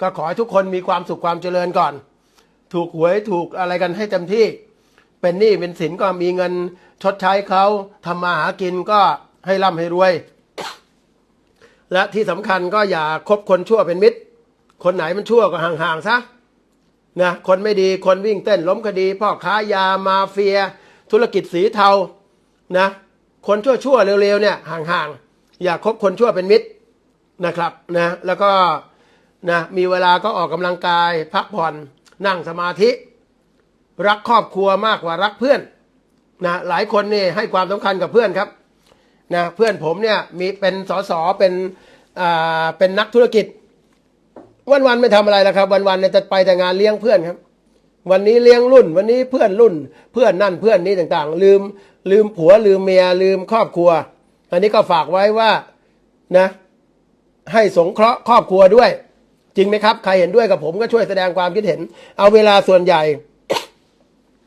ก็ขอให้ทุกคนมีความสุขความเจริญก่อน ถูกหวยถูกอะไรกันให้เต็มที่ เป็นหนี้เป็นสินก็มีเงินชดใช้เขาทำมาหากินก็ให้ร่ำให้รวย และที่สำคัญก็อย่าคบคนชั่วเป็นมิตร คนไหนมันชั่วก็ห่างๆซะนะคนไม่ดีคนวิ่งเต้นล้มคดี พ่อค้ายามาเฟีย ธุรกิจสีเทานะคนชั่วๆเร็วๆเนี่ยห่างๆ อย่าคบคนชั่วเป็นมิตรนะครับนะแล้วก็ นะมีเวลาก็ออกกำลังกาย พักผ่อนนั่งสมาธิ รักครอบครัวมากกว่ารักเพื่อนนะหลายคนนี่ให้ความสำคัญกับเพื่อนครับนะเพื่อนผมเนี่ยมีเป็นสสเป็นอ่าเป็นนักธุรกิจ วันๆไม่ทำอะไรแล้วครับ วันๆเนี่ยจะไปแต่งานเลี้ยงเพื่อนครับ วันนี้เลี้ยงรุ่น วันนี้เพื่อนรุ่น เพื่อนนั่นเพื่อนนี้ต่างๆ ลืมลืมผัวลืมเมียลืมครอบครัว อันนี้ก็ฝากไว้ว่านะให้สงเคราะห์ครอบครัวด้วย จริงไหมครับ ใครเห็นด้วยกับผมก็ช่วยแสดงความคิดเห็น เอาเวลาส่วนใหญ่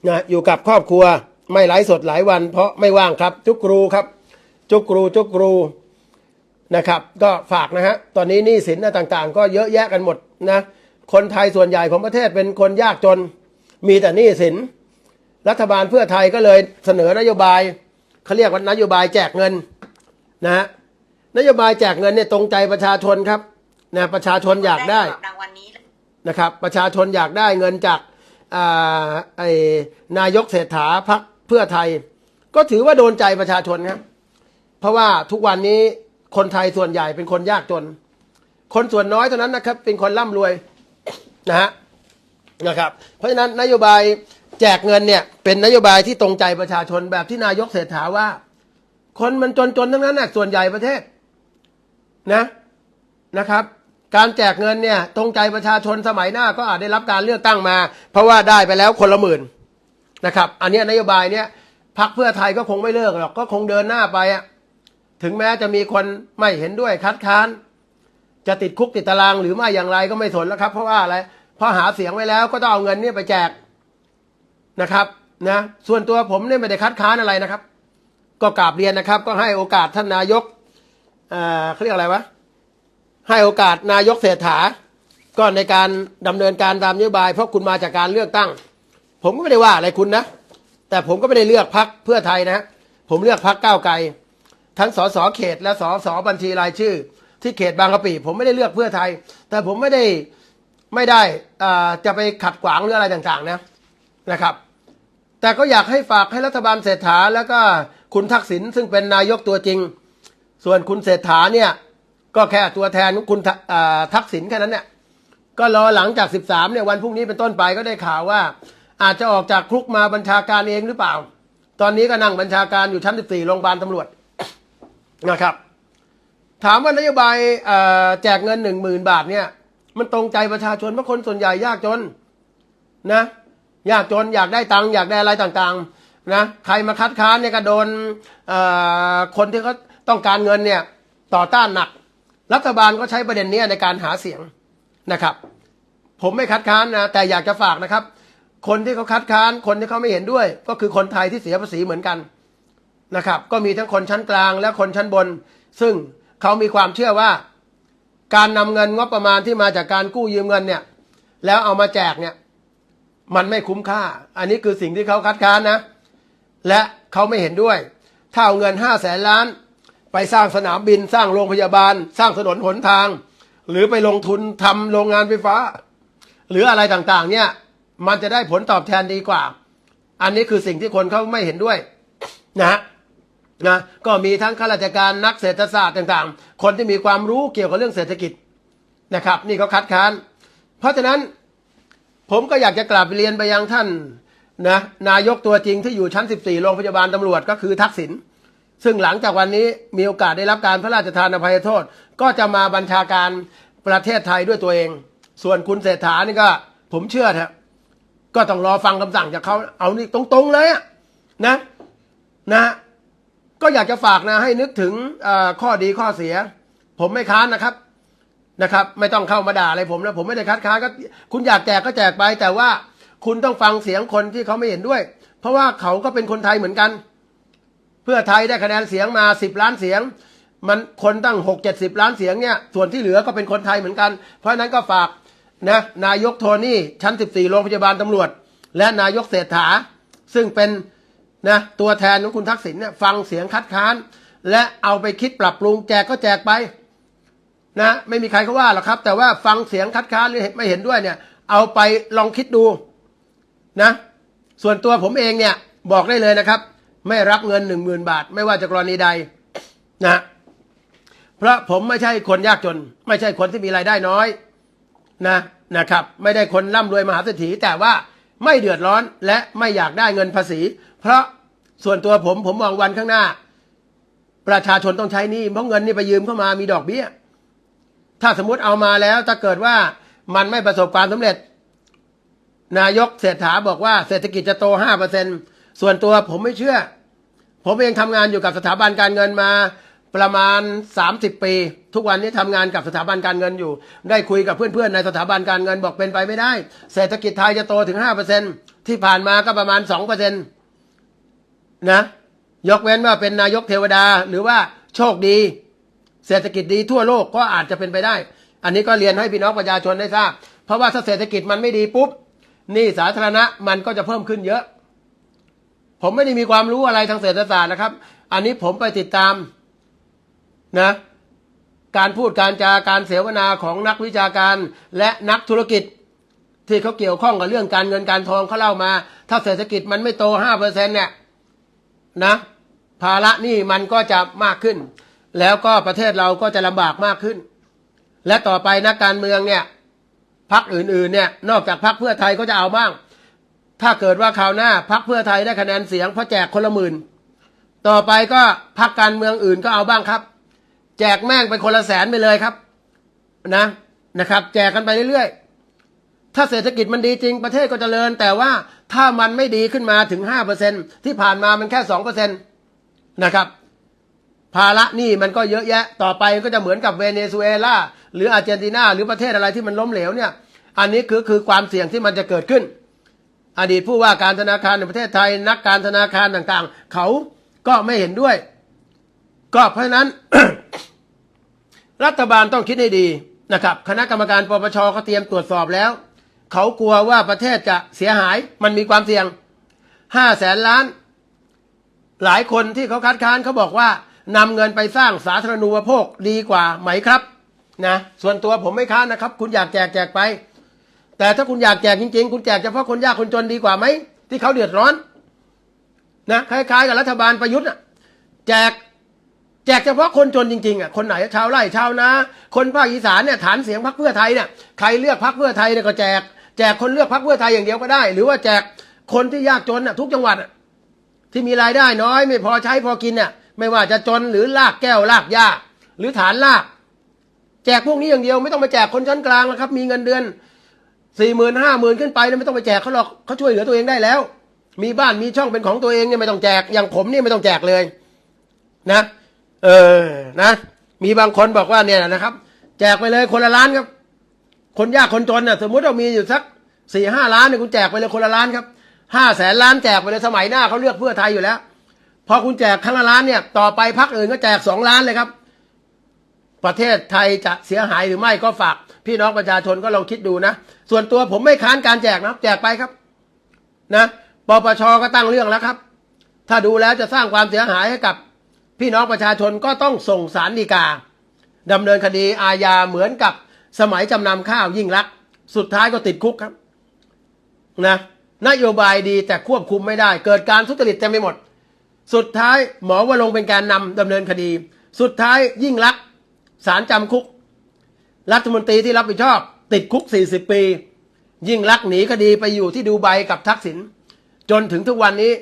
นะอยู่กับครอบครัวไม่ไลฟ์สดหลายวัน เพราะไม่ว่างครับจุกรูครับ จุกรูจุกรูนะครับ ก็ฝากนะฮะตอนนี้หนี้สินอะไรต่างๆ ก็เยอะแยะกันหมดนะคนไทยส่วนใหญ่ของประเทศเป็นคนยากจน มีแต่หนี้สิน รัฐบาลเพื่อไทยก็เลยเสนอนโยบายเขาเรียกว่านโยบายแจกเงินนะฮะนโยบายแจกเงินเนี่ยตรงใจประชาชนครับ นะประชาชนอยากได้รางวัลนี้นะครับ ประชาชนอยากได้เงินจากอาไอ้นายกเศรษฐาพักเพื่อไทย ก็ถือว่าโดนใจประชาชนครับเพราะว่าทุกวันนี้คนไทยส่วนใหญ่เป็นคนยากจน คนส่วนน้อยเท่านั้นนะครับ เป็นคนร่ำรวยนะฮะนะครับ เพราะฉะนั้นนโยบายแจกเงินเนี่ย เป็นนโยบายที่ตรงใจประชาชนแบบที่นายกเศรษฐาว่า คนมันจนๆทั้งนั้นนะส่วนใหญ่ประเทศนะนะครับ การแจกเงินเนี่ยตรงใจประชาชนสมัยหน้าก็อาจได้รับการเลือกตั้งมา เพราะว่าได้ไปแล้วคนละหมื่นนะครับ อันนี้นโยบายเนี้ยพักเพื่อไทยก็คงไม่เลิกหรอกก็คงเดินหน้าไปอะถึงแม้จะมีคนไม่เห็นด้วยคัดค้าน จะติดคุกติดตารางหรือไม่อย่างไรก็ไม่สนแล้วครับ เพราะว่าอะไรพราะหาเสียงไว้แล้วก็ต้องเอาเงินนี่ไปแจกนะครับนะส่วนตัวผมเนี่ยไม่ได้คัดค้านอะไรนะครับ ก็กราบเรียนนะครับ ก็ให้โอกาสท่านนายกเอ่อเขาเรียกอะไรวะ ให้โอกาสนายกเศรษฐา ก็ในการดำเนินการตามนโยบาย เพราะคุณมาจากการเลือกตั้ง ผมก็ไม่ได้ว่าอะไรคุณนะ แต่ผมก็ไม่ได้เลือกพักเพื่อไทยนะ ผมเลือกพักก้าวไกล ทั้งสสเขตและสสบัญชีรายชื่อ ที่เขตบางกะปิผมไม่ได้เลือกเพื่อไทย แต่ผมไม่ได้ไม่ได้อ่าจะไปขัดขวางหรืออะไรต่างๆนะนะครับ แต่ก็อยากให้ฝากให้รัฐบาลเศรษฐาแล้วก็คุณทักษิณซึ่งเป็นนายกตัวจริง ส่วนคุณเศรษฐาเนี่ย ก็แค่ตัวแทนของคุณทักษิณแค่นั้นเนี่ยก็รอหลังจาก 13เนี่ยวันพรุ่งนี้เป็นต้นไปก็ได้ข่าวว่า อาจจะออกจากคุกมาบัญชาการเองหรือเปล่า ตอนนี้ก็นั่งบัญชาการอยู่ชั้น 14โรงพยาบาลตำรวจนะครับ ถามว่านโยบายแจกเงิน 1 0,000 บาทเนี่ย มันตรงใจประชาชนเพราะคนส่วนใหญ่ยากจนนะยากจนอยากได้ตังค์อยากได้อะไรต่างๆนะใครมาคัดค้านเนี่ยก็โดนคนที่เขาต้องการเงินเนี่ยต่อต้านหนัก รัฐบาลก็ใช้ประเด็นนี้ในการหาเสียงนะครับ ผมไม่คัดค้านนะแต่อยากจะฝากนะครับ คนที่เขาคัดค้านคนที่เขาไม่เห็นด้วย ก็คือคนไทยที่เสียภาษีเหมือนกันนะครับ ก็มีทั้งคนชั้นกลางและคนชั้นบน ซึ่งเขามีความเชื่อว่า การนำเงินงบประมาณที่มาจากการกู้ยืมเงินเนี่ย แล้วเอามาแจกเนี่ย มันไม่คุ้มค่า อันนี้คือสิ่งที่เขาคัดค้านนะ และเขาไม่เห็นด้วย ถ้าเอาเงินห้าแสนล้าน ไปสร้างสนามบินสร้างโรงพยาบาล สร้างถนนหนทาง หรือไปลงทุนทำโรงงานไฟฟ้า หรืออะไรต่างๆ เนี่ย มันจะได้ผลตอบแทนดีกว่า อันนี้คือสิ่งที่คนเขาไม่เห็นด้วยนะฮะนะก็มีทั้งข้าราชการนักเศรษฐศาสตร์ต่างๆ คนที่มีความรู้เกี่ยวกับเรื่องเศรษฐกิจนะครับ นี่เขาคัดค้าน เพราะฉะนั้นผมก็อยากจะกลับเรียนไปยังท่านนะนายกตัวจริงที่อยู่ชั้น 14 โรงพยาบาลตำรวจก็คือทักษิณ ซึ่งหลังจากวันนี้มีโอกาสได้รับการพระราชทานอภัยโทษ ก็จะมาบัญชาการประเทศไทยด้วยตัวเอง ส่วนคุณเศรษฐานี่ก็ ผมเชื่อเถอะก็ต้องรอฟังคำสั่งจากเขาเอานี่ตรงๆเลยนะนะก็อยากจะฝากนะให้นึกถึงข้อดีข้อเสีย ผมไม่ค้านนะครับนะครับ ไม่ต้องเข้ามาด่าอะไรผมนะผมไม่ได้คัดค้านก็คุณอยากแจกก็แจกไป แต่ว่าคุณต้องฟังเสียงคนที่เขาไม่เห็นด้วย เพราะว่าเขาก็เป็นคนไทยเหมือนกัน พื่อไทยได้คะแนนเสียงมาสิบล้านเสียง มันคนตั้งหกเจ็ดสิบล้านเสียงเนี่ยส่วนที่เหลือก็เป็นคนไทยเหมือนกัน เพราะฉะนั้นก็ฝากนะนายกโทนี่ชั้น 14 โรงพยาบาลตำรวจ และนายกเศรษฐา ซึ่งเป็นนะตัวแทนของคุณทักษิณเนี่ยฟังเสียงคัดค้าน และเอาไปคิดปรับปรุงแจกก็แจกไปนะไม่มีใครเขาว่าหรอกครับ แต่ว่าฟังเสียงคัดค้านหรือไม่เห็นด้วยเนี่ย เอาไปลองคิดดูนะ ส่วนตัวผมเองเนี่ยบอกได้เลยนะครับ ไม่รับเงินหนึ่งหมื่นบาท ไม่ว่าจะกรณีใดนะเพราะผมไม่ใช่คนยากจน ไม่ใช่คนที่มีรายได้น้อยนะนะครับ ไม่ได้คนร่ำรวยมหาเศรษฐีแต่ว่าไม่เดือดร้อนและไม่อยากได้เงินภาษี เพราะส่วนตัวผมผมมองวันข้างหน้า ประชาชนต้องใช้นี้เพราะเงินนี่ไปยืมเข้ามามีดอกเบี้ย ถ้าสมมติเอามาแล้วถ้าเกิดว่ามันไม่ประสบความสำเร็จ นายกเศรษฐาบอกว่าเศรษฐกิจจะโตห้าเปอร์เซ็นต์ ส่วนตัวผมไม่เชื่อ ผมเองทำงานอยู่กับสถาบันการเงินมาประมาณ 30 ปี ทุกวันนี้ทำงานกับสถาบันการเงินอยู่ ได้คุยกับเพื่อนๆในสถาบันการเงินบอกเป็นไปไม่ได้ เศรษฐกิจไทยจะโตถึง 5%ที่ผ่านมาก็ประมาณ 2%นะยกเว้นว่าเป็นนายกเทวดาหรือว่าโชคดี เศรษฐกิจดีทั่วโลกก็อาจจะเป็นไปได้ อันนี้ก็เรียนให้พี่น้องประชาชนได้ทราบ เพราะว่าถ้าเศรษฐกิจมันไม่ดีปุ๊บหนี่สาธารณะมันก็จะเพิ่มขึ้นเยอะ ผมไม่ได้มีความรู้อะไรทางเศรษฐศาสตร์นะครับ อันนี้ผมไปติดตามนะ การพูดการจาการเสวนาของนักวิชาการและนักธุรกิจ ที่เขาเกี่ยวข้องกับเรื่องการเงินการทองเขาเล่ามา ถ้าเศรษฐกิจมันไม่โตห้าเปอร์เซ็นเนี่ยนะภาระนี้มันก็จะมากขึ้น แล้วก็ประเทศเราก็จะลำบากมากขึ้น และต่อไปนักการเมืองเนี่ยพักอื่นๆเนี่ยนอกจากพักเพื่อไทยก็จะเอาบ้าง ถ้าเกิดว่าคราวหน้าพักเพื่อไทยได้คะแนนเสียงเพราะแจกคนละหมื่น ต่อไปก็พักการเมืองอื่นก็เอาบ้างครับ แจกแม่งไปคนละแสนไปเลยครับ นะนะครับ แจกกันไปเรื่อยๆ ถ้าเศรษฐกิจมันดีจริงประเทศก็จเจริญ แต่ว่าถ้ามันไม่ดีขึ้นมาถึงห้าเปอร์เซ็นที่ผ่านมามันแค่สองเปอร์เซ็นตนะครับ ภาระหนี้มันก็เยอะแยะ ต่อไปก็จะเหมือนกับเวเนซุเอลาหรืออาร์เจนตินาหรือประเทศอะไรที่มันล้มเหลวเนี่ย อันนี้คือคือความเสี่ยงที่มันจะเกิดขึ้น อดีตผู้ว่าการธนาคารในประเทศไทย นักการธนาคารต่างๆ เขาก็ไม่เห็นด้วย ก็เพราะนั้น รัฐบาลต้องคิดให้ดีนะครับ คณะกรรมการปปชเขาเตรียมตรวจสอบแล้ว เขากลัวว่าประเทศจะเสียหายมันมีความเสี่ยงห้าแสนล้าน หลายคนที่เขาคัดค้านเขาบอกว่านำเงินไปสร้างสาธารณูปโภคดีกว่าไหมครับนะส่วนตัวผมไม่ค้านนะครับ คุณอยากแจกแจกไป แต่ถ้าคุณอยากแจกจริงๆ คุณแจกเฉพาะคนยากคนจนดีกว่าไหม ที่เขาเดือดร้อนนะคล้ายๆ กับรัฐบาลประยุทธ์อะแจกแจกเฉพาะคนจนจริงๆอะคนไหนชาวไร่ชาวนาคนภาคอีสานเนี่ยฐานเสียงพรรคเพื่อไทยเนี่ยใครเลือกพรรคเพื่อไทยเนี่ยก็แจก แจกคนเลือกพรรคเพื่อไทยอย่างเดียวก็ได้ หรือว่าแจกคนที่ยากจนอะทุกจังหวัดที่มีรายได้น้อย ไม่พอใช้พอกินเนี่ยไม่ว่าจะจนหรือลากแก้วลากหญ้าหรือฐานลาก แจกพวกนี้อย่างเดียวไม่ต้องไปแจกคนชั้นกลางแล้วครับ มีเงินเดือน สี่หมื่นห้าหมื่นขึ้นไปแล้วไม่ต้องไปแจกเขาหรอกเขาช่วยเหลือตัวเองได้แล้ว มีบ้านมีช่องเป็นของตัวเองเนี่ยไม่ต้องแจกอย่างผมเนี่ยไม่ต้องแจกเลย นะ เออนะ มีบางคนบอกว่าเนี่ยนะครับ แจกไปเลยคนละล้านครับ คนยากคนจนน่ะ สมมติเรามีอยู่สักสี่ห้าล้านเนี่ยคุณแจกไปเลยคนละล้านครับห้าแสนล้านแจกไปเลยสมัยหน้าเขาเลือกเพื่อไทยอยู่แล้ว พอคุณแจกครั้งละล้านเนี่ย ต่อไปพักอื่นก็แจกสองล้านเลยครับ ประเทศไทยจะเสียหายหรือไม่ก็ฝาก พี่น้องประชาชนก็ลองคิดดูนะ ส่วนตัวผมไม่ค้านการแจกนะแจกไปครับนะปปชก็ตั้งเรื่องแล้วครับ ถ้าดูแล้วจะสร้างความเสียหายให้กับ พี่น้องประชาชนก็ต้องส่งสารดีกาดำเนินคดีอาญาเหมือนกับสมัยจำนำข้าวยิ่งลัก สุดท้ายก็ติดคุกครับนะนโยบายดีแต่ควบคุมไม่ได้ เกิดการทุจริตเต็มไปหมด สุดท้ายหมอวรงเป็นการนำดำเนินคดี สุดท้ายยิ่งลัก สารจำคุก รัฐมนตรีที่รับผิดชอบ ติดคุก 40 ปี ยิ่งลักหนีคดีไปอยู่ที่ดูไบกับทักษิณจนถึงทุกวันนี้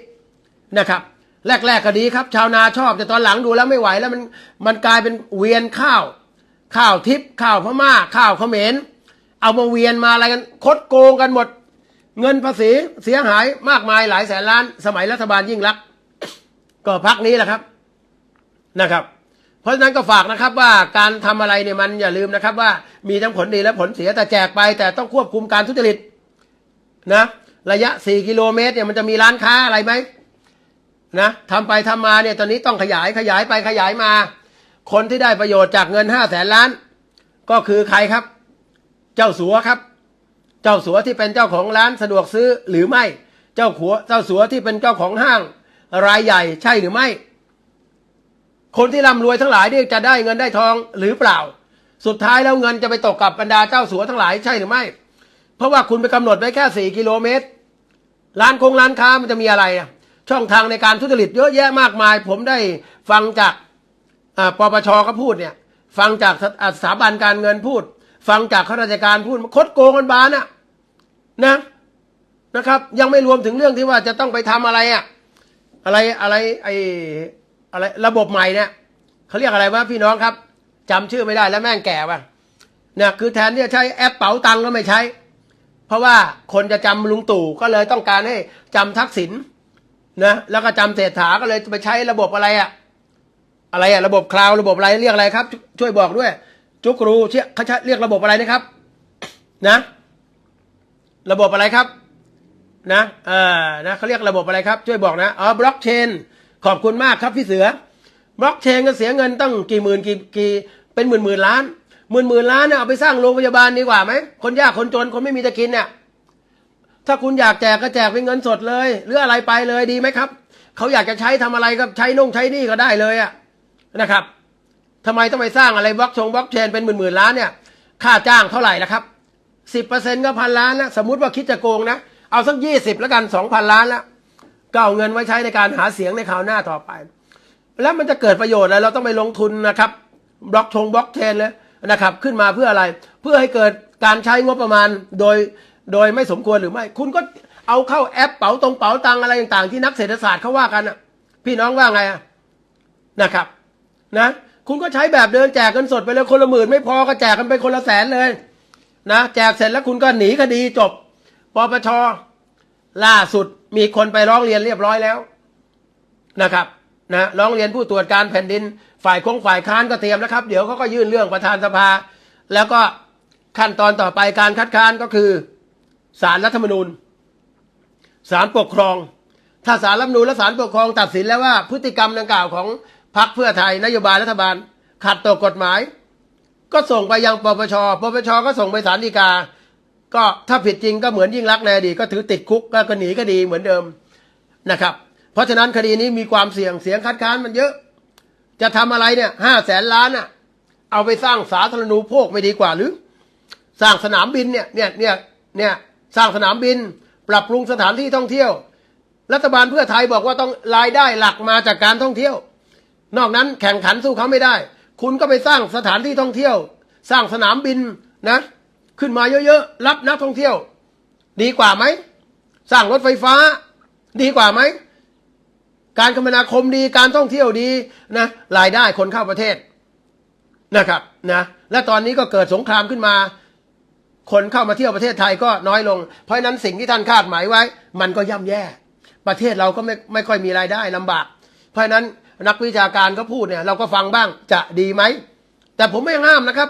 นะครับ แรกๆก็ดีครับ ชาวนาชอบ แต่ตอนหลังดูแล้วไม่ไหวแล้วมันมันกลายเป็นเวียนข้าว ข้าวทิพย์ข้าวพม่า ข้าวเขมรเอามาเวียนมาอะไรกันคดโกงกันหมด เงินภาษีเสียหายมากมายหลายแสนล้าน สมัยรัฐบาลยิ่งรัก ก็พักนี้แหละครับนะครับ เพราะฉะนั้นก็ฝากนะครับว่าการทำอะไรเนี่ยมันอย่าลืมนะครับ ว่ามีทั้งผลดีและผลเสียแต่แจกไป แต่ต้องควบคุมการทุจริตนะระยะ 4 กิโลเมตรเนี่ยมันจะมีร้านค้าอะไรไหมนะทำไปทำมาเนี่ยตอนนี้ต้องขยายขยายไปขยายมา คนที่ได้ประโยชน์จากเงิน5แสนล้าน ก็คือใครครับ เจ้าสัวครับ เจ้าสัวที่เป็นเจ้าของร้านสะดวกซื้อหรือไม่ เจ้าขัวเจ้าสัวที่เป็นเจ้าของห้างรายใหญ่ใช่หรือไม่ คนที่ร่ำรวยทั้งหลายนี่จะได้เงินได้ทองหรือเปล่า สุดท้ายแล้วเงินจะไปตกกับบรรดาเจ้าสัวทั้งหลายใช่หรือไม่ เพราะว่าคุณไปกำหนดไว้แค่สี่กิโลเมตร ร้านคงร้านค้ามันจะมีอะไรช่องทางในการทุจริตเยอะแยะมากมาย ผมได้ฟังจากอ่าปปชก็พูดเนี่ย ฟังจากสถาบันการเงินพูด ฟังจากข้าราชการพูดคดโกงกันบานอะนะนะครับ ยังไม่รวมถึงเรื่องที่ว่าจะต้องไปทำอะไรอะอะไรอะไรไอ อะไรระบบใหม่เนี่ยเขาเรียกอะไรวะพี่น้องครับจำชื่อไม่ได้แล้วแม่งแก่ว่ะเนี่ยคือแทนที่จะใช้แอปเป๋าตังก็ไม่ใช้ เพราะว่าคนจะจำลุงตู่ก็เลยต้องการให้จำทักษิณนะแล้วก็จำเศรษฐาก็เลยไปใช้ระบบอะไรอะอะไรอะระบบคลาวระบบอะไรเรียกอะไรครับ ช่วยบอกด้วย จุกรูเชี่ยเขาใช้เรียกระบบอะไรนะครับ นะ ระบบอะไรครับ นะเออนะเขาเรียกระบบอะไรครับ ช่วยบอกนะอ๋อบล็อกเชน ขอบคุณมากครับพี่เสือบล็อกเชนก็เสียเงินตั้งกี่หมื่นกี่กี่เป็นหมื่นหมื่นล้านหมื่นหมื่นล้านเนี่ยเอาไปสร้างโรงพยาบาลดีกว่าไหมคนยากคนจนคนไม่มีจะกินเนี่ยถ้าคุณอยากแจกก็แจกเป็นเงินสดเลย หรืออะไรไปเลยดีไหมครับเขาอยากจะใช้ทำอะไรก็ใช้นุ่งใช้นี่ก็ได้เลยอะนะครับทำไมต้องไปสร้างอะไรบล็อกชงบล็อกเชนเป็นหมื่นหมื่นล้านเนี่ย ค่าจ้างเท่าไหร่นะครับสิบเปอร์เซ็นต์ก็พันล้านแล้วสมมติว่าคิดจะโกงนะเอาสักยี่สิบแล้วกันสองพันล้านแล้ว ก็เอาเงินไว้ใช้ในการหาเสียงในคราวหน้าต่อไป แล้วมันจะเกิดประโยชน์อะไรเราต้องไปลงทุนนะครับบล็อกชงบล็อกเชนเลยนะครับ ขึ้นมาเพื่ออะไร เพื่อให้เกิดการใช้งบประมาณโดยโดยไม่สมควรหรือไม่ คุณก็เอาเข้าแอปเป๋าตรงเป๋าตังอะไรต่างๆ ที่นักเศรษฐศาสตร์เขาว่ากันอะพี่น้องว่าไงอะนะครับ นะ คุณก็ใช้แบบเดินแจกเงินสดไปเลยคนละหมื่นไม่พอก็แจกกันไปคนละแสนเลย นะแจกเสร็จแล้วคุณก็หนีคดีจบปปชล่าสุด มีคนไปร้องเรียนเรียบร้อยแล้วนะครับนะร้องเรียนผู้ตรวจการแผ่นดิน ฝ่ายคงฝ่ายค้านก็เตรียมแล้วครับ เดี๋ยวเขาก็ยื่นเรื่องประธานสภา แล้วก็ขั้นตอนต่อไปการคัดค้านก็คือศาลรรัฐธรรมนูญศาลปกครอง ถ้าศาลรัฐธรรมนูญและศาลปกครองตัดสินแล้วว่าพฤติกรรมดังกล่าวของพรรคเพื่อไทยนโยบายรัฐบาล ขัดต่อกฎหมาย ก็ส่งไปยังปปชปปชก็ส่งไปศาลฎีกา ก็ถ้าผิดจริงก็เหมือนยิ่งรักในอดีตก็ถือติดคุกก็หนีก็ดีเหมือนเดิมนะครับ เพราะฉะนั้นคดีนี้มีความเสี่ยงเสียงคัดค้านมันเยอะ จะทำอะไรเนี่ยห้าแสนล้านอะ เอาไปสร้างสาธารณูปโภคไม่ดีกว่าหรือ สร้างสนามบินเนี่ยเนี่ยเนี่ยเนี่ยสร้างสนามบิน ปรับปรุงสถานที่ท่องเที่ยว รัฐบาลเพื่อไทยบอกว่าต้องรายได้หลักมาจากการท่องเที่ยว นอกนั้นแข่งขันสู้เขาไม่ได้ คุณก็ไปสร้างสถานที่ท่องเที่ยว สร้างสนามบินนะ ขึ้นมาเยอะๆ รับนักท่องเที่ยว ดีกว่าไหม สร้างรถไฟฟ้า ดีกว่าไหม การคมนาคมดีการท่องเที่ยวดีนะรายได้คนเข้าประเทศนะครับนะและตอนนี้ก็เกิดสงครามขึ้นมา คนเข้ามาเที่ยวประเทศไทยก็น้อยลง เพราะนั้นสิ่งที่ท่านคาดหมายไว้ มันก็ย่ำแย่ ประเทศเราก็ไม่ไม่ค่อยมีรายได้ลำบาก เพราะนั้นนักวิชาการเขาพูดเนี่ยเราก็ฟังบ้างจะดีไหม แต่ผมไม่ห้ามนะครับ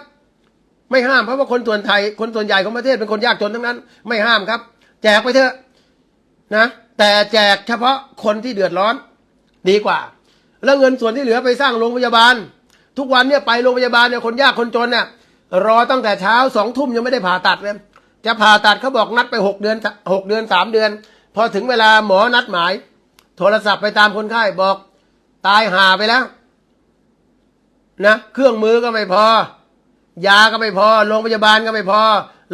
ไม่ห้ามเพราะว่าคนส่วนไทยคนส่วนใหญ่ของประเทศเป็นคนยากจนทั้งนั้น ไม่ห้ามครับ แจกไปเถอะนะ แต่แจกเฉพาะคนที่เดือดร้อนดีกว่า แล้วเงินส่วนที่เหลือไปสร้างโรงพยาบาล ทุกวันเนี่ยไปโรงพยาบาลเนี่ยคนยากคนจนเนี่ยรอตั้งแต่เช้าสองทุ่มยังไม่ได้ผ่าตัดเลยจะผ่าตัดเขาบอกนัดไปหกเดือนหกเดือนสามเดือน พอถึงเวลาหมอนัดหมาย โทรศัพท์ไปตามคนไข้บอกตายห่าไปแล้ว นะ เครื่องมือก็ไม่พอ ยาก็ไม่พอ โรงพยาบาลก็ไม่พอ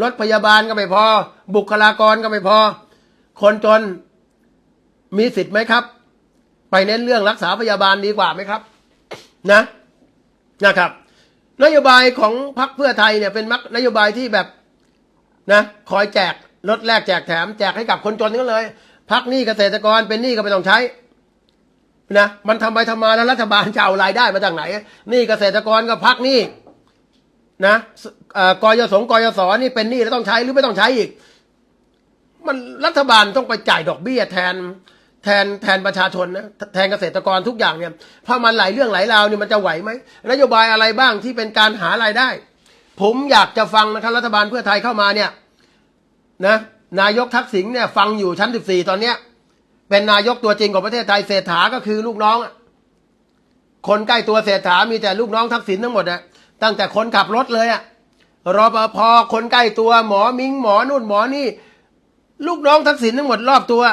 รถพยาบาลก็ไม่พอ บุคลากรก็ไม่พอ คนจนมีสิทธิ์ไหมครับ ไปเน้นเรื่องรักษาพยาบาลดีกว่าไหมครับ นะนะครับ นโยบายของพรรคเพื่อไทยเนี่ยเป็นมักนโยบายที่แบบนะคอยแจกลดแลกแจกแถม แจกให้กับคนจนนั้นเลยพักหนี้เกษตรกรเป็นหนี้ก็ไม่ต้องใช้นะมันทำไปทำมาแล้วรัฐบาลจะเอารายได้มาจากไหนหนี้เกษตรกรก็พักหนี้ นะเอ่อกยศกยศนี่เป็นหนี้แล้วต้องใช้หรือไม่ต้องใช้อีก มันรัฐบาลต้องไปจ่ายดอกเบี้ยแทนแทนแทนประชาชนนะแทนเกษตรกรทุกอย่างเนี่ยเพราะมันหลายเรื่องหลายราวเนี่ยมันจะไหวไหมนโยบายอะไรบ้างที่เป็นการหารายได้ ผมอยากจะฟังนะครับรัฐบาลเพื่อไทยเข้ามาเนี่ยนะนายกทักษิณเนี่ยฟังอยู่ชั้น 14 ตอนเนี้ย เป็นนายกตัวจริงของประเทศไทยเศรษฐาก็คือลูกน้อง คนใกล้ตัวเศรษฐามีแต่ลูกน้องทักษิณทั้งหมดอะ ตั้งแต่คนขับรถเลยอะรอปภคนใกล้ตัวหมอมิงหมอนู่นหมอนี่ ลูกน้องทักษิณทั้งหมดรอบตัว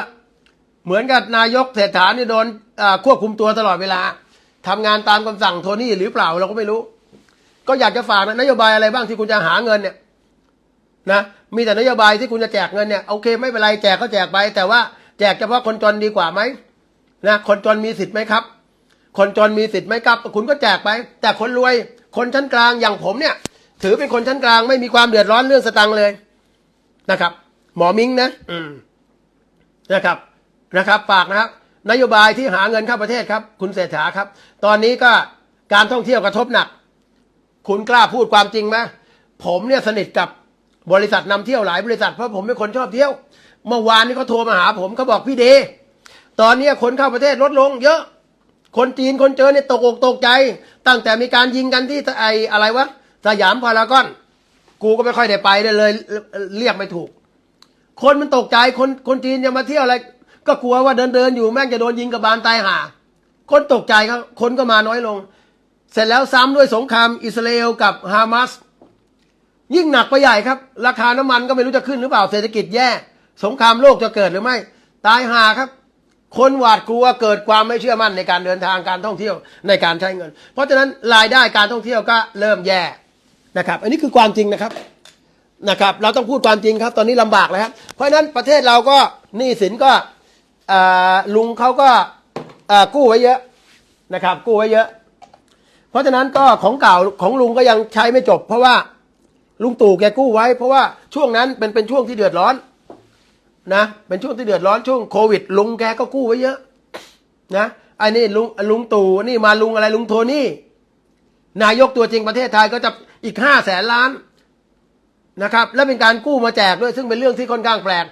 เหมือนกับนายกเศรษฐานี่โดนอ่าควบคุมตัวตลอดเวลาทำงานตามคำสั่งโทนี่หรือเปล่าเราก็ไม่รู้ ก็อยากจะฝากนะนโยบายอะไรบ้างที่คุณจะหาเงินเนี่ยนะมีแต่นโยบายที่คุณจะแจกเงินเนี่ยโอเคไม่เป็นไรแจกก็แจกไป แต่ว่าแจกเฉพาะคนจนดีกว่าไหมนะคนจนมีสิทธิ์ไหมครับ คนจนมีสิทธิ์ไหมครับ คุณก็แจกไป แต่คนรวย คนชั้นกลางอย่างผมเนี่ย ถือเป็นคนชั้นกลางไม่มีความเดือดร้อนเรื่องสตังค์เลยนะครับ หมอมิงนะอืมนะครับนะครับ ฝากนะครับ นโยบายที่หาเงินเข้าประเทศครับ คุณเศรษฐาครับ ตอนนี้ก็การท่องเที่ยวกระทบหนัก คุณกล้าพูดความจริงไหมผมเนี่ยสนิทกับบริษัทนำเที่ยวหลายบริษัทเพราะผมเป็นคนชอบเที่ยว เมื่อวานนี้เขาโทรมาหาผมเขาบอกพี่เด ตอนนี้คนเข้าประเทศลดลงเยอะ คนจีนคนเจอเนี่ยตกอกตกใจ ตั้งแต่มีการยิงกันที่ไออะไรวะสยามพารากอน กูก็ไม่ค่อยได้ไปเลยเลย เรียกไม่ถูก คนมันตกใจคนคนจีนจะมาเที่ยวอะไร ก็กลัวว่าเดินเดินอยู่แม่งจะโดนยิงกับบานตายห่าคนตกใจครับคนก็มาน้อยลง เสร็จแล้วซ้ำด้วยสงครามอิสราเอลกับฮามาสยิ่งหนักไปใหญ่ครับ ราคาน้ำมันก็ไม่รู้จะขึ้นหรือเปล่าเศรษฐกิจแย่ สงครามโลกจะเกิดหรือไม่ ตายห่าครับ คนหวาดกลัวเกิดความไม่เชื่อมั่นในการเดินทางการท่องเที่ยวในการใช้เงิน เพราะฉะนั้นรายได้การท่องเที่ยวก็เริ่มแย่นะครับ อันนี้คือความจริงนะครับนะครับ เราต้องพูดความจริงครับ ตอนนี้ลำบากแล้วครับเพราะฉะนั้นประเทศเราก็หนี้สินก็ลุงเขาก็กู้ไว้เยอะนะครับ กู้ไว้เยอะ เพราะฉะนั้นก็ของเก่าของลุงก็ยังใช้ไม่จบ เพราะว่าลุงตู่แกกู้ไว้ เพราะว่าช่วงนั้นเป็นเป็นช่วงที่เดือดร้อน นะเป็นช่วงที่เดือดร้อนช่วงโควิด ลุงแกก็กู้ไว้เยอะ นะไอ้นี่ลุงลุงตู่นี่มาลุงอะไรลุงโทนี่ นายกตัวจริงประเทศไทยก็จะอีกห้าแสนล้านนะครับ และเป็นการกู้มาแจกด้วย ซึ่งเป็นเรื่องที่ค่อนข้างแปลก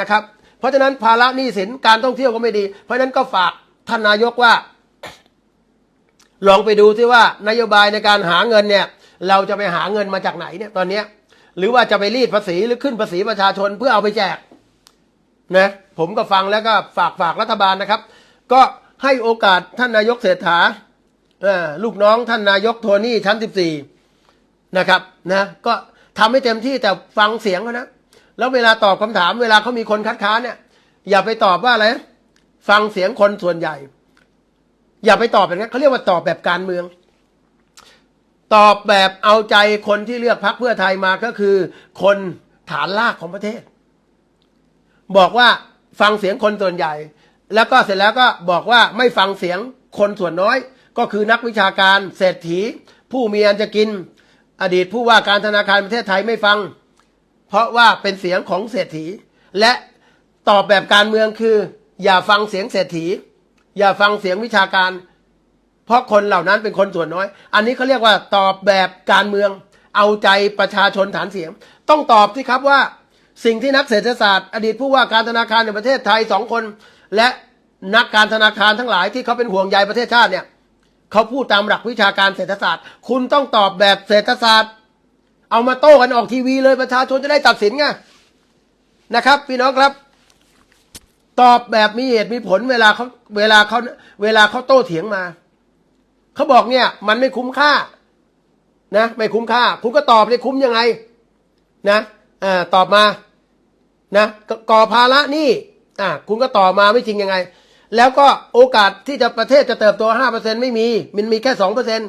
นะครับ เพราะฉะนั้นภาระหนี้สินการท่องเที่ยวก็ไม่ดี เพราะฉะนั้นก็ฝากท่านนายกว่า ลองไปดูซิว่านโยบายในการหาเงินเนี่ย เราจะไปหาเงินมาจากไหนเนี่ยตอนเนี้ยหรือว่าจะไปรีดภาษีหรือขึ้นภาษีประชาชนเพื่อเอาไปแจก นะผมก็ฟังแล้วก็ฝากฝากรัฐบาลนะครับ ก็ให้โอกาสท่านนายกเศรษฐาลูกน้องท่านนายกโทนี่ชั้นสิบสี่นะครับนะก็ทำให้เต็มที่แต่ฟังเสียงเขานะ แล้วเวลาตอบคำถามเวลาเขามีคนคัดค้านเนี่ย อย่าไปตอบว่าอะไรฟังเสียงคนส่วนใหญ่ อย่าไปตอบแบบนั้นเขาเรียกว่าตอบแบบการเมือง ตอบแบบเอาใจคนที่เลือกพรรคเพื่อไทยมาก็คือ คนฐานลากของประเทศ บอกว่าฟังเสียงคนส่วนใหญ่ แล้วก็เสร็จแล้วก็บอกว่าไม่ฟังเสียงคนส่วนน้อย ก็คือนักวิชาการเศรษฐี ผู้มีอันจะกิน อดีตผู้ว่าการธนาคารประเทศไทยไม่ฟัง เพราะว่าเป็นเสียงของเศรษฐี และตอบแบบการเมืองคือ อย่าฟังเสียงเศรษฐี อย่าฟังเสียงวิชาการ เพราะคนเหล่านั้นเป็นคนส่วนน้อย อันนี้เขาเรียกว่าตอบแบบการเมือง เอาใจประชาชนฐานเสียง ต้องตอบสิครับว่า สิ่งที่นักเศรษฐศาสตร์ อดีตผู้ว่าการธนาคารในประเทศไทยสองคน และนักการธนาคารทั้งหลายที่เขาเป็นห่วงใยประเทศชาติเนี่ยเขาพูดตามหลักวิชาการเศรษฐศาสตร์ คุณต้องตอบแบบเศรษฐศาสตร์ เอามาโต้กันออกทีวีเลยประชาชนจะได้ตัดสินไงนะครับ พี่น้องครับ ตอบแบบมีเหตุมีผลเวลาเขาเวลาเขาเวลาเขาโต้เถียงมาเขาบอกเนี่ย มันไม่คุ้มค่า นะ ไม่คุ้มค่า คุณก็ตอบเลยคุ้มยังไง นะ อ่าตอบมานะกก่อภาระหนี่อ่าคุณก็ตอบมาไม่จริงยังไง แล้วก็โอกาสที่จะประเทศจะเติบโตห้าเปอร์เซ็นไม่มี มันมีแค่สองเปอร์เซ็น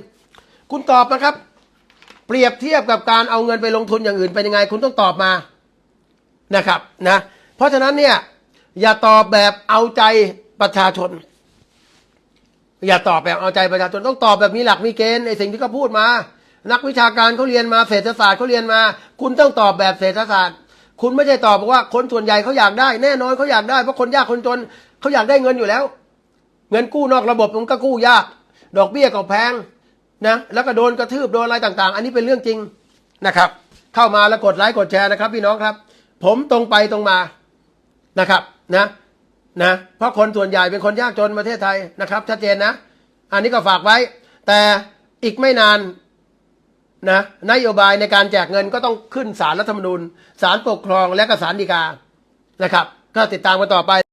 คุณตอบนะครับ เปรียบเทียบกับการเอาเงินไปลงทุนอย่างอื่นเป็นยังไง คุณต้องตอบมานะครับนะเพราะฉะนั้นเนี่ยอย่าตอบแบบเอาใจประชาชน อย่าตอบแบบเอาใจประชาชนต้องตอบแบบมีหลักมีเกณฑ์ไอ้สิ่งที่เขาพูดมา นักวิชาการเขาเรียนมาเศรษฐศาสตร์เขาเรียนมา คุณต้องตอบแบบเศรษฐศาสตร์ คุณไม่ใช่ตอบบอกว่าคนส่วนใหญ่เขาอยากได้ แน่นอนเขาอยากได้เพราะคนยากคนจนเขาอยากได้เงินอยู่แล้ว เงินกู้นอกระบบมันก็กู้ยาก ดอกเบี้ยก็แพงนะแล้วก็โดนกระทืบโดนอะไรต่างๆ อันนี้เป็นเรื่องจริงนะครับ เข้ามาแล้วกดไลค์กดแชร์นะครับ พี่น้องครับ ผมตรงไปตรงมานะครับนะนะเพราะคนส่วนใหญ่เป็นคนยากจนประเทศไทยนะครับ ชัดเจนนะ อันนี้ก็ฝากไว้ แต่อีกไม่นาน นะนโยบายในการแจกเงินก็ต้องขึ้นสารรัฐธรรมนูญสารปกครองและก็สารดีกานะครับ ก็ติดตามกันต่อไป